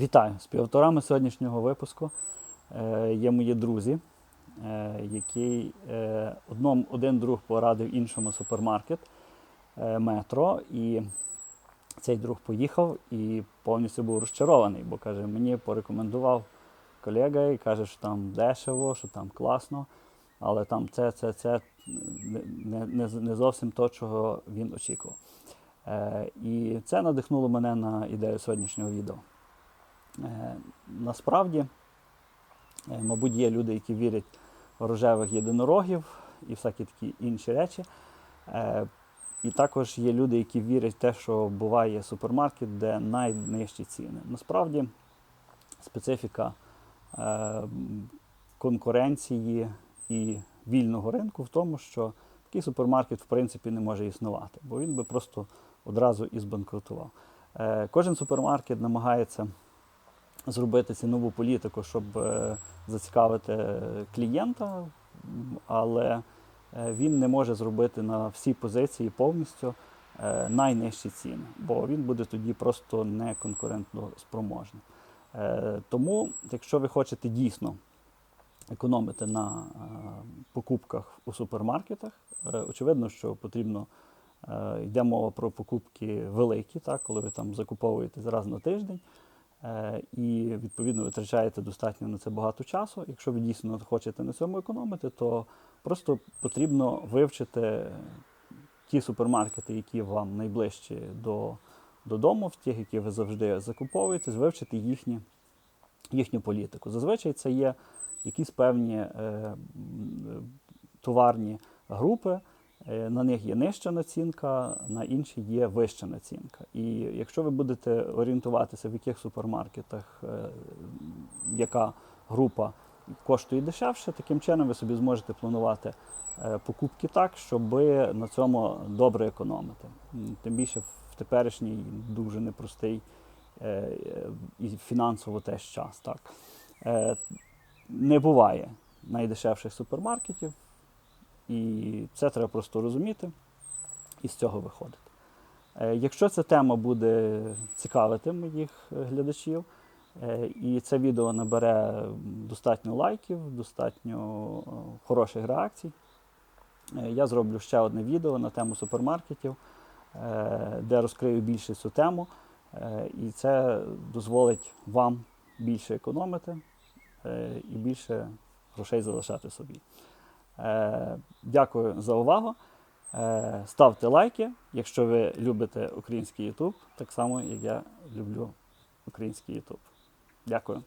Вітаю! Співавторами сьогоднішнього випуску е, є мої друзі, е, який е, одному, один друг порадив іншому супермаркет метро. І цей друг поїхав і повністю був розчарований, бо каже, мені порекомендував колега і каже, що там дешево, що там класно, але там це, це, це не, не, не зовсім то, чого він очікував. І це надихнуло мене на ідею сьогоднішнього відео. Е, Насправді, е, мабуть, є люди, які вірять в рожевих єдинорогів і всякі такі інші речі. Е, І також є люди, які вірять в те, що буває супермаркет, де найнижчі ціни. Насправді, специфіка конкуренції і вільного ринку в тому, що такий супермаркет в принципі не може існувати, бо він би просто одразу і збанкрутував. Кожен супермаркет намагається зробити цінову політику, щоб е, зацікавити клієнта, але е, він не може зробити на всі позиції повністю е, найнижчі ціни, бо він буде тоді просто не конкурентно спроможним. Тому, якщо ви хочете дійсно економити на покупках у супермаркетах, очевидно, що потрібно. Йде мова про покупки великі, так, коли ви там закуповуєте раз на тиждень, і відповідно витрачаєте достатньо на це багато часу. Якщо ви дійсно хочете на цьому економити, то просто потрібно вивчити ті супермаркети, які вам найближчі до, додому, в тих, які ви завжди закуповуєте, вивчити їхні, їхню політику. Зазвичай це є якісь певні е, товарні групи. Е, На них є нижча націнка, на інші є вища націнка. І якщо ви будете орієнтуватися, в яких супермаркетах е, яка група коштує дешевше, таким чином ви собі зможете планувати е, покупки так, щоб на цьому добре економити. Тим більше в теперішній дуже непростий і фінансово теж час. Так. Не буває найдешевших супермаркетів. І це треба просто розуміти і з цього виходити. Е, Якщо ця тема буде цікавити моїх е, глядачів, е, і це відео набере достатньо лайків, достатньо хороших реакцій, я зроблю ще одне відео на тему супермаркетів, де розкрию більше цю тему. І це дозволить вам більше економити і більше грошей залишати собі. Е, Дякую за увагу. Е, Ставте лайки, якщо ви любите український YouTube, так само як я люблю український YouTube. Дякую.